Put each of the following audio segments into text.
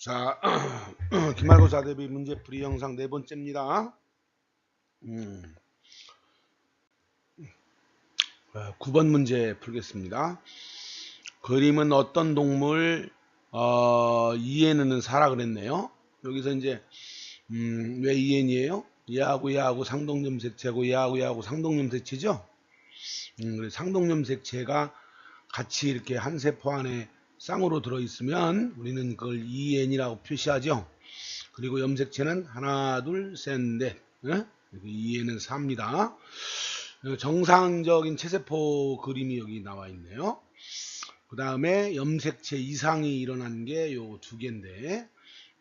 자, 기말고사 대비 문제풀이 영상 네 번째입니다. 음, 어, 9번 문제 풀겠습니다. 그림은 어떤 동물 어, 이해는 사라 그랬네요. 여기서 이제 음, 왜 이해이에요? 얘하고 얘하고 상동염색체하고 얘하고 얘하고 상동염색체죠. 음, 상동염색체가 같이 이렇게 한 세포 안에 쌍으로 들어있으면 우리는 그걸 EN이라고 표시하죠. 그리고 염색체는 하나, 둘, 셋, 넷. 예? EN은 4입니다. 정상적인 체세포 그림이 여기 나와 있네요. 그 다음에 염색체 이상이 일어난 게 요 두 개인데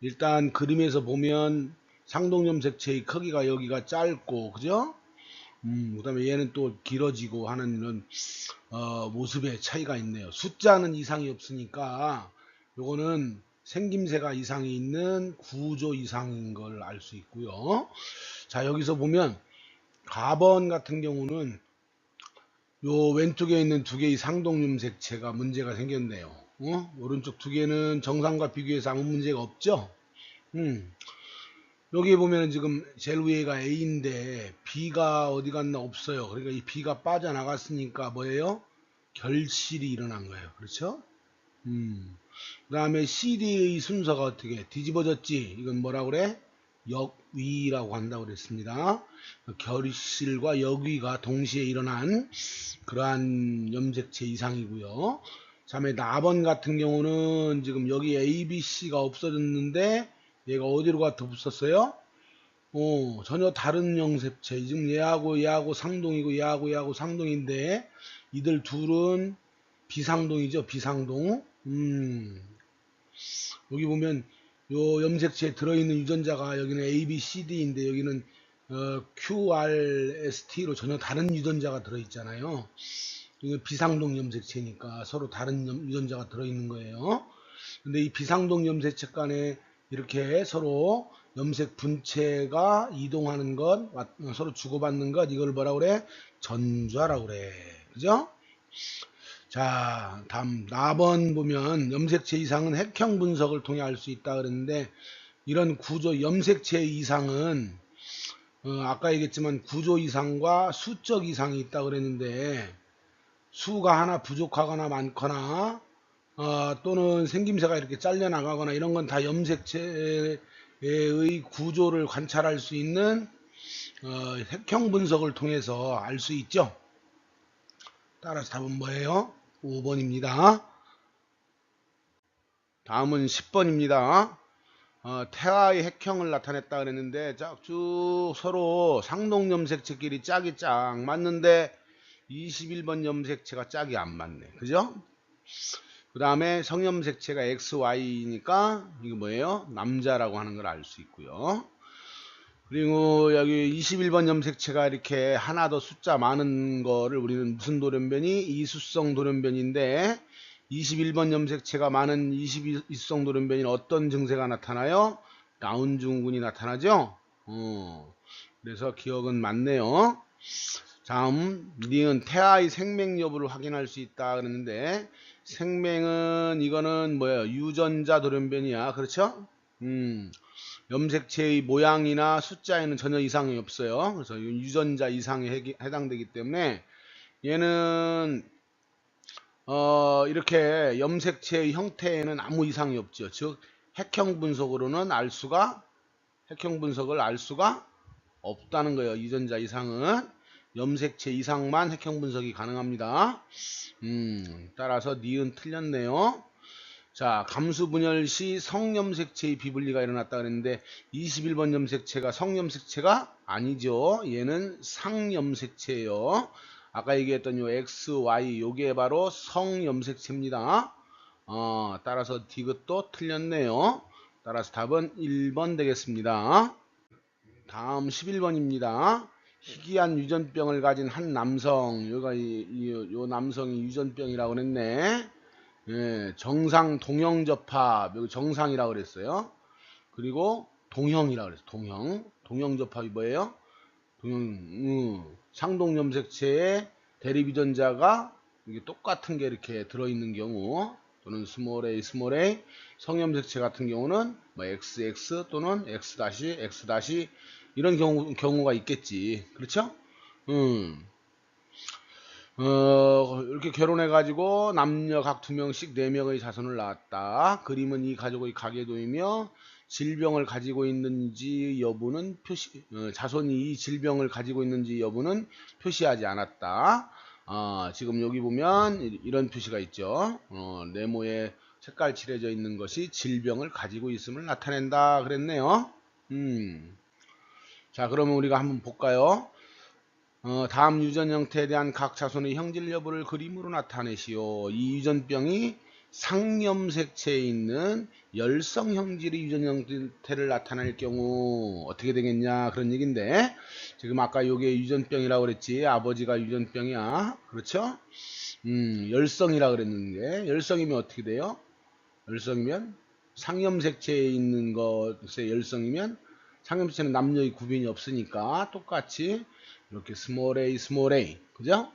일단 그림에서 보면 상동염색체의 크기가 여기가 짧고 그죠? 음, 그 다음에 얘는 또 길어지고 하는 이런 어, 모습의 차이가 있네요. 숫자는 이상이 없으니까 요거는 생김새가 이상이 있는 구조 이상인 걸 알 수 있고요. 자 여기서 보면 가번 같은 경우는 요 왼쪽에 있는 두 개의 상동염색체가 문제가 생겼네요. 어? 오른쪽 두 개는 정상과 비교해서 아무 문제가 없죠. 음. 여기 보면 지금 제일 위에가 A인데 B가 어디 갔나 없어요. 그러니까 이 B가 빠져나갔으니까 뭐예요? 결실이 일어난 거예요. 그렇죠? 음. 그 다음에 CD의 순서가 어떻게 뒤집어졌지? 이건 뭐라 그래? 역위라고 한다고 그랬습니다. 결실과 역위가 동시에 일어난 그러한 염색체 이상이고요. 다음에 나번 같은 경우는 지금 여기 A, B, C가 없어졌는데 얘가 어디로 가서 붙었어요? 어, 전혀 다른 염색체. 지금 얘하고 얘하고 상동이고 얘하고 얘하고 상동인데 이들 둘은 비상동이죠. 비상동. 음. 여기 보면 요 염색체에 들어있는 유전자가 여기는 A, B, C, D인데 여기는 어, Q, R, S, T로 전혀 다른 유전자가 들어있잖아요. 이거 비상동 염색체니까 서로 다른 염, 유전자가 들어있는 거예요. 근데 이 비상동 염색체 간에 이렇게 서로 염색 분체가 이동하는 것, 서로 주고받는 것, 이걸 뭐라 그래? 전좌라고 그래. 그죠? 자, 다음 4번 보면 염색체 이상은 핵형 분석을 통해 알 수 있다 그랬는데 이런 구조 염색체 이상은 어, 아까 얘기했지만 구조 이상과 수적 이상이 있다 그랬는데 수가 하나 부족하거나 많거나 어, 또는 생김새가 이렇게 잘려 나가거나 이런 건 다 염색체의 구조를 관찰할 수 있는 어, 핵형 분석을 통해서 알 수 있죠. 따라서 답은 뭐예요? 5번입니다. 다음은 10번입니다. 어, 태아의 핵형을 나타냈다 그랬는데 쭉 서로 상동 염색체끼리 짝이 짝 맞는데 21번 염색체가 짝이 안 맞네. 그죠? 그 다음에 성염색체가 XY니까 이거 뭐예요? 남자라고 하는 걸 알 수 있고요. 그리고 여기 21번 염색체가 이렇게 하나 더 숫자 많은 거를 우리는 무슨 돌연변이? 이수성 돌연변인데 21번 염색체가 많은 22수성 돌연변이는 어떤 증세가 나타나요? 다운 증후군이 나타나죠? 어, 그래서 기억은 맞네요. 다음 니은 태아의 생명 여부를 확인할 수 있다 그랬는데 생명은 이거는 뭐예요? 유전자 돌연변이야. 그렇죠? 음. 염색체의 모양이나 숫자에는 전혀 이상이 없어요. 그래서 유전자 이상에 해당되기 때문에 얘는 어 이렇게 염색체의 형태에는 아무 이상이 없죠. 즉 핵형 분석으로는 알 수가 핵형 분석을 알 수가 없다는 거예요. 유전자 이상은 염색체 이상만 핵형 분석이 가능합니다. 음, 따라서 니은 틀렸네요. 자, 감수 분열 시 성염색체의 비분리가 일어났다 그랬는데 21번 염색체가 성염색체가 아니죠. 얘는 상염색체예요. 아까 얘기했던 요 X, Y 요게 바로 성염색체입니다. 어, 따라서 디귿도 틀렸네요. 따라서 답은 1번 되겠습니다. 다음 11번입니다. 희귀한 유전병을 가진 한 남성, 요가 이, 이, 요 남성이 유전병이라고 그랬네. 예, 정상 동형 접합 여기 정상이라고 그랬어요. 그리고 동형이라고 그랬어요. 동형. 동형 접합이 뭐예요? 동형 음, 상동 염색체의 대립 유전자가 이게 똑같은 게 이렇게 들어 있는 경우 또는 스몰 a 스몰 a 성염색체 같은 경우는 뭐 xx 또는 x 다시 x 다시 이런 경우 경우가 있겠지. 그렇죠? 음. 어, 이렇게 결혼해가지고 남녀 각 두 명씩 네 명의 자손을 낳았다. 그림은 이 가족의 가계도이며 질병을 가지고 있는지 여부는 표시, 어, 자손이 이 질병을 가지고 있는지 여부는 표시하지 않았다. 어, 지금 여기 보면 이- 이런 표시가 있죠. 어, 네모에 색깔 칠해져 있는 것이 질병을 가지고 있음을 나타낸다 그랬네요. 음. 자, 그러면 우리가 한번 볼까요? 어, 다음 유전 형태에 대한 각 자손의 형질 여부를 그림으로 나타내시오. 이 유전병이 상염색체에 있는 열성 형질의 유전 형태를 나타낼 경우 어떻게 되겠냐 그런 얘기인데 지금 아까 요게 유전병이라고 그랬지 아버지가 유전병이야 그렇죠? 음, 열성이라 그랬는데 열성이면 어떻게 돼요? 열성이면 상염색체에 있는 것의 열성이면 상염색체는 남녀의 구분이 없으니까 똑같이 이렇게 스몰 a 스몰 a 그죠?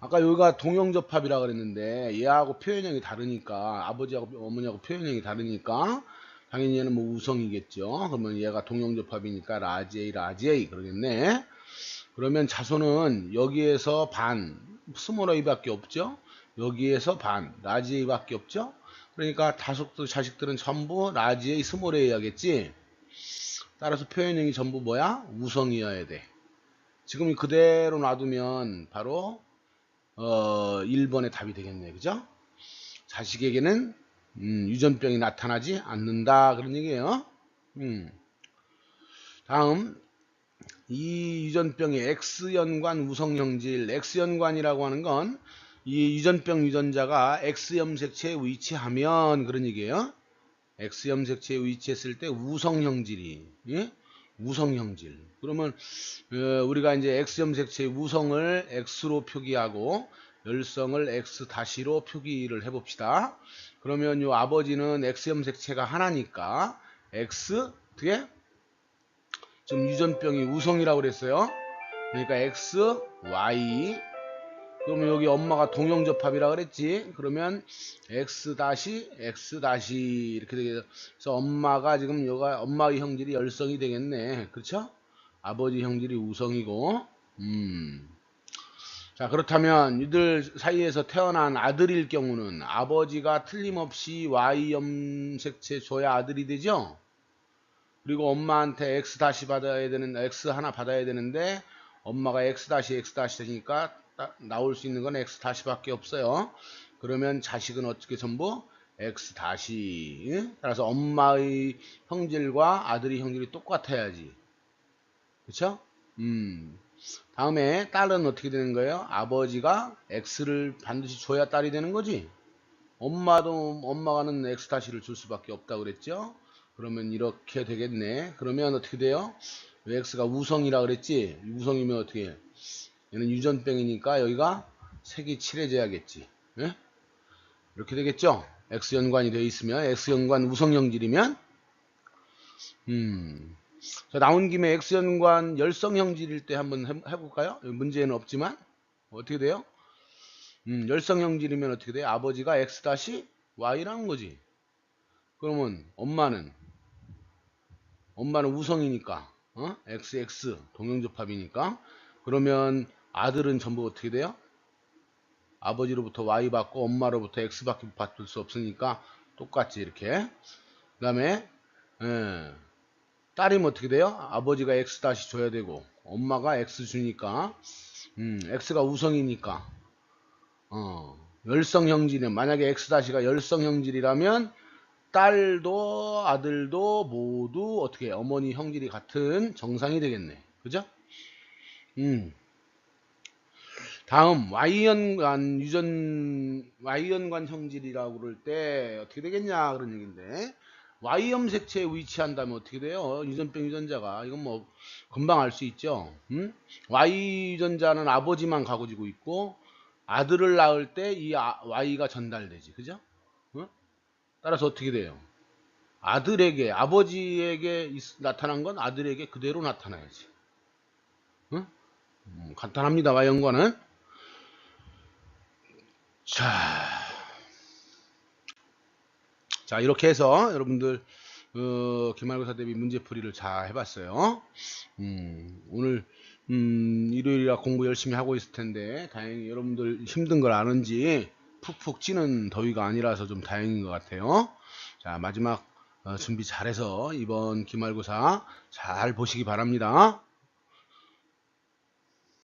아까 여기가 동형접합이라 그랬는데 얘하고 표현형이 다르니까 아버지하고 어머니하고 표현형이 다르니까 당연히 얘는 뭐 우성이겠죠. 그러면 얘가 동형접합이니까 라지 A 라지 A 그러겠네. 그러면 자손은 여기에서 반 스몰 a밖에 없죠. 여기에서 반 라지 a밖에 없죠. 그러니까 다섯 자식들은 전부 라지 A 스몰 A 하겠지. 따라서 표현형이 전부 뭐야? 우성이어야 돼. 지금 그대로 놔두면 바로 어 1번의 답이 되겠네. 그죠? 자식에게는 음, 유전병이 나타나지 않는다 그런 얘기예요. 음. 다음 이 유전병의 X연관 우성형질 X연관이라고 하는 건 이 유전병 유전자가 X염색체에 위치하면 그런 얘기예요. X염색체에 위치했을 때 우성 형질이 예? 우성 형질 그러면 어, 우리가 이제 X염색체의 우성을 X로 표기하고 열성을 X 다시로 표기를 해봅시다. 그러면 요 아버지는 X염색체가 하나니까 X 어떻게 지금 유전병이 우성이라고 그랬어요. 그러니까 X, Y 그러면 여기 엄마가 동형접합이라 그랬지. 그러면 x 다시 x 다시 이렇게 되겠어. 그래서 엄마가 지금 여가 엄마의 형질이 열성이 되겠네. 그렇죠? 아버지 형질이 우성이고. 음. 자 그렇다면 이들 사이에서 태어난 아들일 경우는 아버지가 틀림없이 Y 염색체 줘야 아들이 되죠. 그리고 엄마한테 X 다시 받아야 되는 X 하나 받아야 되는데 엄마가 X 다시 X 다시 되니까 따- 나올 수 있는 건 x 다시밖에 없어요. 그러면 자식은 어떻게 전부 x 다시 예? 따라서 엄마의 형질과 아들의 형질이 똑같아야지. 그렇죠? 음. 다음에 딸은 어떻게 되는 거예요? 아버지가 x를 반드시 줘야 딸이 되는 거지. 엄마도 엄마가는 x 다시를 줄 수밖에 없다 그랬죠? 그러면 이렇게 되겠네. 그러면 어떻게 돼요? 왜 x가 우성이라 그랬지? 우성이면 어떻게 해? 얘는 유전병이니까 여기가 색이 칠해져야겠지. 예? 이렇게 되겠죠? X연관이 되어 있으면 X연관 우성형질이면 음. 자, 나온 김에 X연관 열성형질일 때 한번 해- 해볼까요? 문제는 없지만 어떻게 돼요? 음, 열성형질이면 어떻게 돼요? 아버지가 X 다시 Y라는 거지. 그러면 엄마는 엄마는 우성이니까 어? XX 동형접합이니까 그러면 아들은 전부 어떻게 돼요? 아버지로부터 Y 받고 엄마로부터 X밖에 받을 수 없으니까 똑같이 이렇게 그 다음에 딸이면 어떻게 돼요? 아버지가 X 다시 줘야 되고 엄마가 X 주니까 음, X가 우성이니까 어, 열성형질이면 만약에 X 다시가 열성형질이라면 딸도 아들도 모두 어떻게 어머니 형질이 같은 정상이 되겠네 그죠? 음. 다음 Y연관 유전 Y연관 형질이라고 그럴 때 어떻게 되겠냐 그런 얘기인데 Y염색체에 위치한다면 어떻게 돼요? 유전병 유전자가 이건 뭐 금방 알 수 있죠. 음? Y 유전자는 아버지만 가지고 있고 아들을 낳을 때 이 Y가 전달되지, 그죠? 어? 따라서 어떻게 돼요? 아들에게 아버지에게 있- 나타난 건 아들에게 그대로 나타나야지. 어? 음, 간단합니다. Y연관은 자, 자, 이렇게 해서 여러분들 어, 기말고사 대비 문제풀이를 잘 해봤어요. 음, 오늘 음, 일요일이라 공부 열심히 하고 있을 텐데 다행히 여러분들 힘든 걸 아는지 푹푹 찌는 더위가 아니라서 좀 다행인 것 같아요. 자, 마지막 어, 준비 잘해서 이번 기말고사 잘 보시기 바랍니다.